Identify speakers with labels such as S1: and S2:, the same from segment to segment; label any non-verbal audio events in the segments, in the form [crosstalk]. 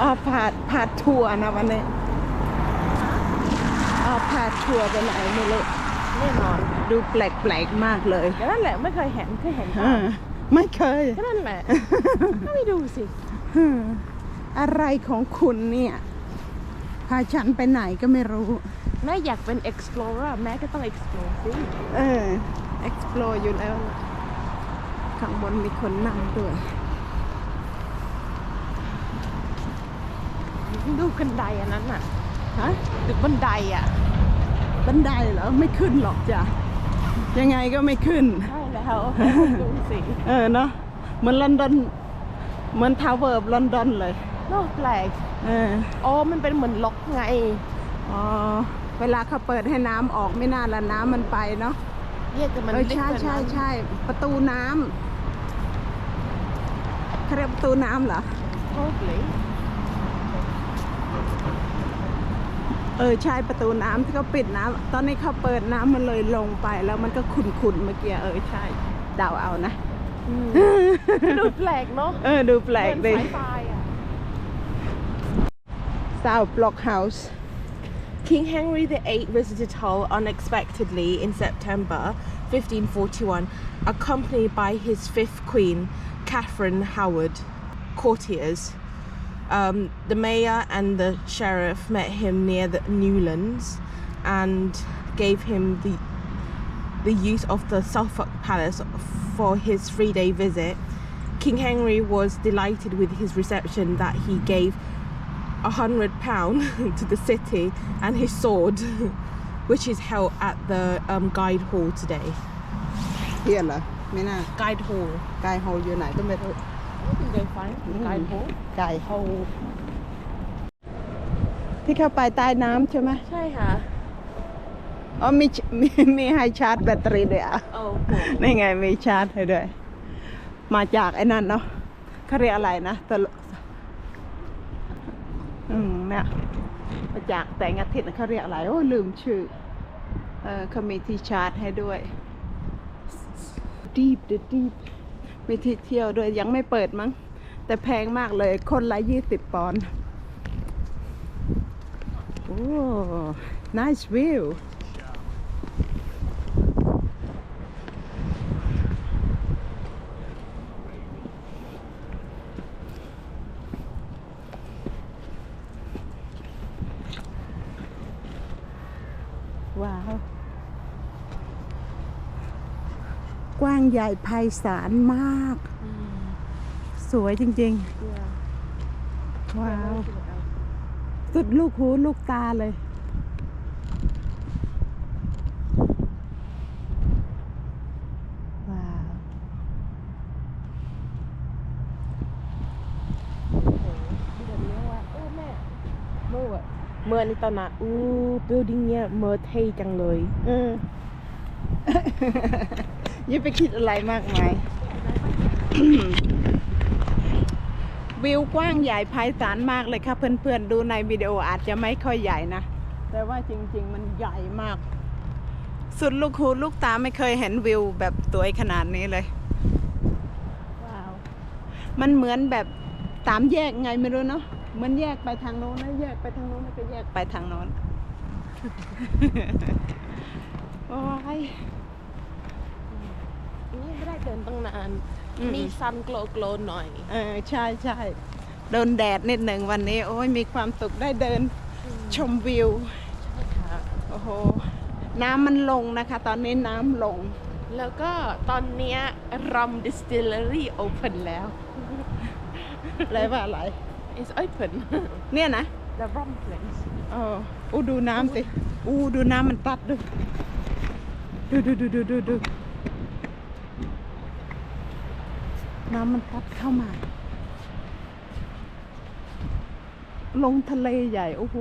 S1: อ๋อพาพาทัวร์นะวันนี้อ๋อพาทัวร์ไปไหนไม่รู้
S2: แน่นอน
S1: ดูแปลกๆมากเลย
S2: ก็นั่นแหละไม่เคยเห็นเคยเห็น
S1: อ่าไม่เคย
S2: ก็นั่นแหละก็ไม่ดูสิ
S1: ฮึ่มอะไรของคุณเนี่ย พาฉันไปไหนก็ไม่รู้
S2: แม่อยากเป็น explorer แม่ก็ต้อง explore สิ
S1: เออ explore อยู่แล้วข้างบนมีคนนั่งด้วย
S2: ดูบันไดอันนั้นน่ะ
S1: ฮะ
S2: ดูบันไดอะ
S1: บันไดเหรอไม่ขึ้นหรอกจ้ะยังไงก็ไม่ขึ้น
S2: ใช่แล้วดูสิ
S1: เออเนาะเหมือนลอนดอนเหมือนทาวเวอร์ลอนดอนเลย
S2: นอกแปลก
S1: เออ
S2: อ๋อมันเป็นเหมือนล็อกไง
S1: อ๋อเวลาเขาเปิดให้น้ำออกไม่น่าละน้ำมันไปเนาะ
S2: เรียกกันมัน
S1: เออ
S2: เล็ก
S1: ใช่
S2: กว่า
S1: ใช่
S2: นั้น
S1: ใช่ประตูน้ำเขาเรียกประตูน้ำเหรอ
S2: Probably
S1: เออใช่ประตูน้ำที่เขาปิดน้ำตอนนี้เขาเปิดน้ำมันเลยลงไป แล้วมันก็ขุ่นๆเมื่อกี้เออใช่เดาเอานะ
S2: อืมดูแปลกเนาะ
S1: เออดูแปลก
S2: เหมื
S1: ดิ
S2: อนสายไฟอะ
S1: South Block House
S2: King Henry VIII visited Hull unexpectedly in September 1541, accompanied by his fifth queen, Catherine Howard, courtiers. Um, the mayor and the sheriff met him near the Newlands and gave him the the use of the Suffolk Palace for his three-day visit. King Henry was delighted with his reception that he gave a hundred pound [laughs] to the city and his sword, [laughs] which is held at the um, Guide Hall today.
S1: Yeah, Guide Hall. Guide Hall, you're not. ไม่น่า
S2: Guide hall.
S1: กายโฮลอยู่ไหนก็ไม่รู้
S2: I think they find the guide hall.
S1: กายโฮลที่เข้าไปใต้น้ำใช่ไหม
S2: ใช่ค่ะ
S1: อ๋อมีมีมีให้ชาร์จแบตเตอรี่ด้วยอะ
S2: โอ้
S1: นี่ไงมีชาร์จให้ด้วย มาจากไอ้นั่นเนาะเขาเรียกอะไรนะตลอืมเนี่ยมาจากแต่งอาทิตย์น่ะเขาเรียกอะไร โอ้ลืมชื่อ เออเขามีที่ชาร์จให้ด้วย deep the deep มีที่เที่ยวด้วยยังไม่เปิดมั้ง แต่แพงมากเลยคนละยี่สิบปอนด์โอ้ nice view ว้าว กว้างใหญ่ไพศาลมาก สวยจริง ๆ ว้าว สุดลูกหูลูกตาเลย ว้าว
S2: เมื่อเมื่อในตอนนั้นอู้ building เนี่ยเมื่อเท่จังเลย
S1: เออ อย่าไปคิดอะไรมากมาย วิวกว้างใหญ่ไพศาลมากเลยค่ะ เพื่อนๆ ดูในวิดีโออาจจะไม่ค่อยใหญ่นะ แต่ว่าจริง ๆ มันใหญ่มาก สุดลูกหูลูกตาไม่เคยเห็นวิวแบบสวยขนาดนี้เลยว้าวมันเหมือนแบบตามแยกไงไม่รู้เนาะเหมือนแยกไปทางโน้นแล้วแยกไปทางโน้นแล้วก็แยกไปทางโน้นโอ้ย
S2: นี่ไม่ได้ เดินตั้งนาน
S1: อืม
S2: มีซันโกลโกลหน่อย
S1: เออใช่ใช่โดนแดดนิดหนึ่งวันนี้ โอ้ยมีความสุขได้เดินชมวิว
S2: ใช่ค่ะ
S1: โอ้โห น้ำมันลงนะคะ ตอนนี้น้ำลง
S2: แล้วก็ตอนเนี้ยรัมดิสติลเลอรี่โอเพนแล้ว
S1: แปลว่าอะไร
S2: is open
S1: เนี่ยนะ
S2: the rum place
S1: เอออู้ดูน้ำสิ อู้ดูน้ำมันตัดดู ดูดูดูดูดูดู น้ำมันตัดเข้ามา ลงทะเลใหญ่ โอ้โห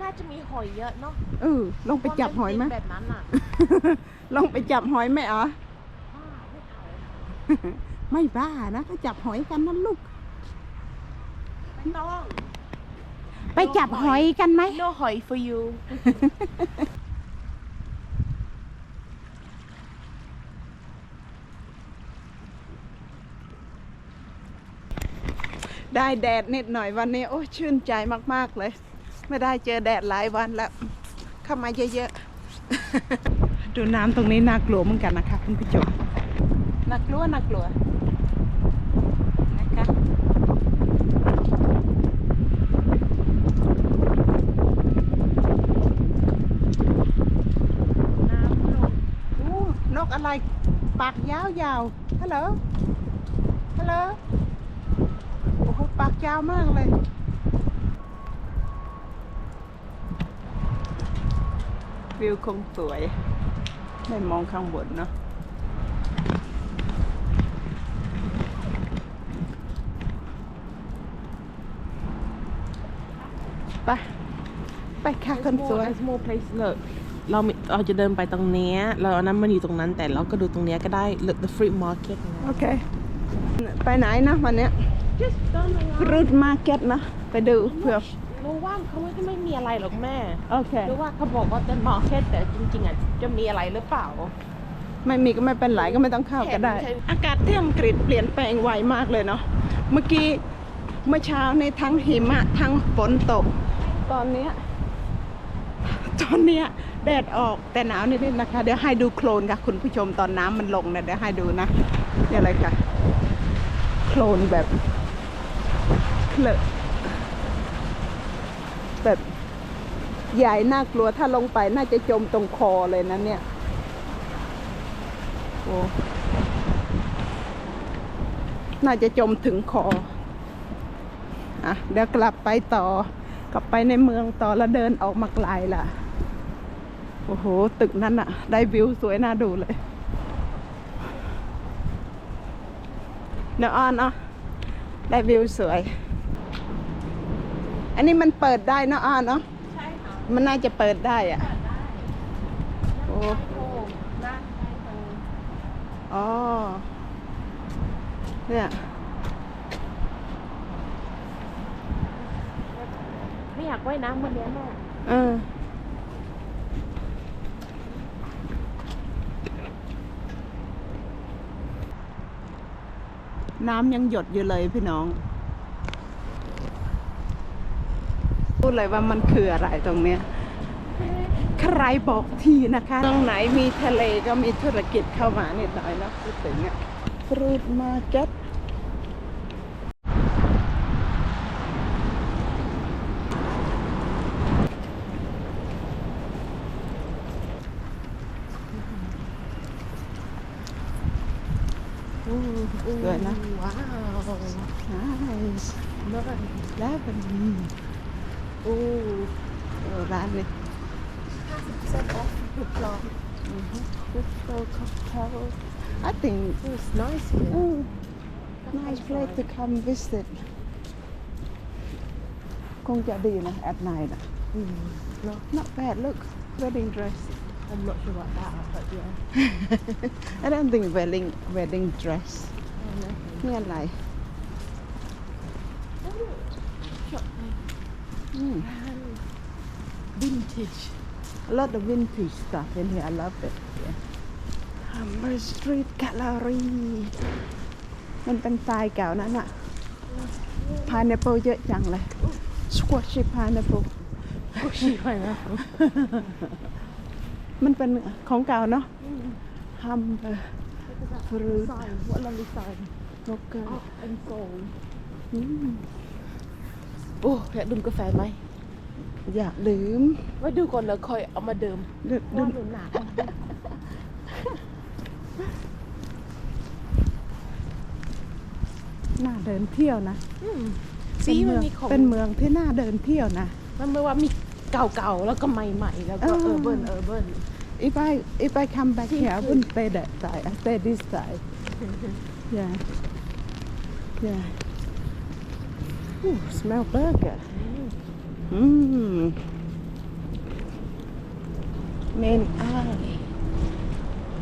S2: น่าจะมีหอยเยอะเนาะ
S1: เออ ลงไปจับหอยไหม
S2: แบบนั้นอะ
S1: ลงไปจับหอยไหมอ๋อ
S2: บ้าไม่เอา
S1: ไม่บ้านะก็จับหอยกันนั่นลูก
S2: ไม่ต้อง
S1: ไปจับหอยกันไหม
S2: no หอย for you
S1: ได้แดดนิดหน่อยวันนี้ โอ้ชื่นใจมาก ๆ เลย ไม่ได้เจอแดดหลายวันแล้ว เข้ามาเยอะๆ ดูน้ำตรงนี้น่ากลัวเหมือนกันนะคะคุณผู้ชมน่ากลัวน่ากลัวนะคะน้ำลงอู้นกอะไร ปากยาวๆฮัลโหลฮัลโหล ปากยาวมากเลยวิวคงสวย ไม่มองข้างบนเนาะไป ไปค่ะคนสวย
S2: There's more place look เรามีเราจะเดินไปตรงเนี้ยเราเอานั้นมันอยู่ตรงนั้น แต่เราก็ดูตรงเนี้ยก็ได้ look the fruit market
S1: โอเค ไปไหนนะวันเนี้ย
S2: just เดิน
S1: ฟรุตมาร์เก็ตนะ ไปดูเผื่อ
S2: รู้ว่าเขาไม่ไม่มีอะไรหรอกแม่
S1: โอเค
S2: รู้ว่าเขาบอกว่าเป็น market แต่จริง ๆอะจะมีอะไรหรือเปล่า
S1: ไม่มีก็ไม่เป็นไรก็ไม่ต้องเข้าก็ได้
S2: เห็นใช่
S1: อากาศที่อังกฤษเปลี่ยนแปลงไวมากเลยเนาะ เมื่อกี้เมื่อเช้าในทั้งหิมะทั้งฝนตก ตอนเนี้ยตอนเนี้ยแดดออกแต่หนาวนิดๆนะคะ เดี๋ยวให้ดูโคลนค่ะ คุณผู้ชมตอนน้ำมันลงนะเดี๋ยวให้ดูนะนี่อะไรค่ะ โคลนแบบ เลอะแบบใหญ่น่ากลัวถ้าลงไปน่าจะจมตรงคอเลยนะเนี่ย โอ้น่าจะจมถึงคอ อะ เดี๋ยวกลับไปต่อ กลับไปในเมืองต่อแล้วเดินออกมาไกลล่ะ โอ้โห ตึกนั้นอะได้วิวสวยน่าดูเลยเนอะอ้อนเนาะ ได้วิวสวย อันนี้มันเปิดได้เนอะอ้อนเนาะ
S2: ใช่ค่ะ
S1: มันน่าจะเปิดได้อะโอ้
S2: โอ้น่าไปตรง
S1: อ๋อเนี่ย
S2: ไม่อยากว่ายน้ำวันเนี้ยแม่
S1: เออ น้ำยังหยดอยู่เลยพี่น้อง พูดเลยว่ามันคืออะไรตรงเนี้ยใครบอกทีนะคะตรงไหนมีทะเลก็มีธุรกิจเข้ามานิดหน่อยนะพูดถึงอะฟรุตมาร์เก็ต สวยนะ
S2: ว้าว
S1: nice แล้วเป็น
S2: โอ้
S1: เออร้านนี้
S2: 50% off ถูกลอง
S1: Crystal Cocktail I think
S2: It's nice here
S1: oh, nice place to come visit คงจะดีนะ at night อะ
S2: Mm, no,
S1: not bad look wedding dress
S2: I'm not sure about that, but yeah.
S1: I don't think wedding wedding dress
S2: Oh, no.
S1: นี่อะไรอืม
S2: Vintage.
S1: a lot of vintage stuff in here I love it yeah. Humber Street Gallery มันเป็นสไตล์เก่านั้นอะ pineapple เยอะจังเลย squash pineapple
S2: โอ้ชีไปแล้ว
S1: มันเป็นของเก่าเนาะ Humber Fruit
S2: sign what a lovely sign
S1: Rocker
S2: up and sold
S1: อืม
S2: โอ้อยากดื่มกาแฟไหม
S1: อยากดื่ม
S2: ไว้ดูก่อนแล้วค่อยเอามาดื่ม
S1: ดื่ม
S2: เพ
S1: ดื่
S2: ราะ
S1: ม
S2: หนูหนาว
S1: น่าเดินเที่ยวนะ
S2: อืมสีมันมีของ
S1: เป็นเมืองที่น่าเดินเที่ยวนะ
S2: มันไม่ว่ามีเก่าๆ แล้วก็ใหม่ๆ แล้วก็
S1: เอ
S2: เอ
S1: อ
S2: อเบิร์นเออเบิร์น
S1: If I if I come back here, I wouldn't stay that side. I stay this side. [laughs] Yeah. Yeah. Ooh, smell burger. Mmm. Main alley.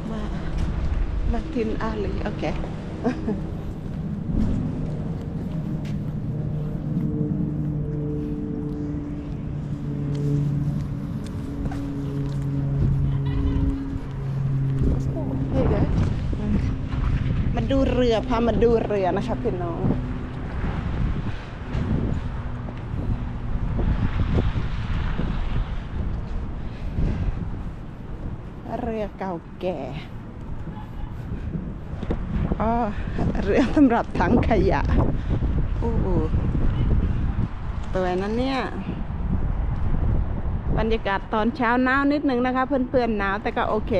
S1: Ma Martin alley. Okay. [laughs] เรือพามาดูเรือนะคะพี่น้อง เรือเก่าแก่อ๋อเรือสำหรับถังขยะอู้ตัวนั้นเนี่ยบรรยากาศตอนเช้าหนาวนิดนึงนะคะ เพื่อนๆหนาวแต่ก็โอเค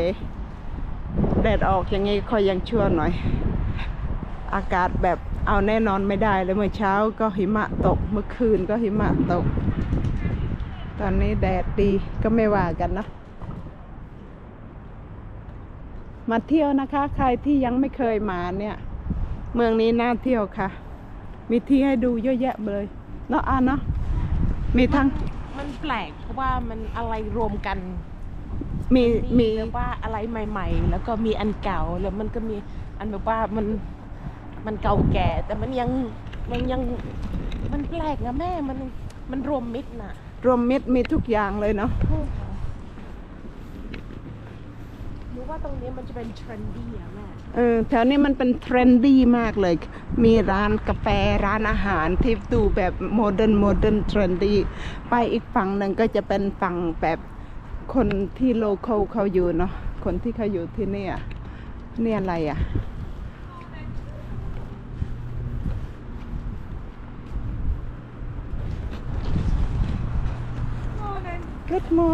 S1: แดดออกอยังไงคอยยังชั่วหน่อย อากาศแบบเอาแน่นอนไม่ได้เลยเมื่อเช้าก็หิมะตกเมื่อคืนก็หิมะตก ตอนนี้แดดดีก็ไม่ว่ากันเนอะมาเที่ยวนะคะ ใครที่ยังไม่เคยมาเนี่ย เมืองนี้น่าเที่ยวค่ะ มีที่ให้ดูเยอะแยะเลยเนาะอะเนาะมีทั้ง
S2: มันแปลกเพราะว่ามันอะไรรวมกัน
S1: มีมี
S2: แบบว่าอะไรใหม่ ๆ แล้วก็มีอันเก่าแล้วมันก็มีอันแบบว่ามัน มันเก่าแก่ แต่มันยังมันยังมันแปลกนะแม่มันมันรวมมิตรน่ะ
S1: รวมมิตรมีทุกอย่างเลยเนาะ
S2: หรือว่าตรงนี้มันจะเป็นเทรนดี้อะแม่
S1: เออแถวนี้มันเป็นเทรนดี้มากเลย มีร้านกาแฟร้านอาหารที่ดูแบบโมเดิร์นโมเดิร์นเทรนดี้ไปอีกฝั่งหนึ่งก็จะเป็นฝั่งแบบคนที่โลเคอลเขาอยู่เนาะคนที่เขาอยู่ที่เนี่ยเนี่ยอะไรอะ Good morning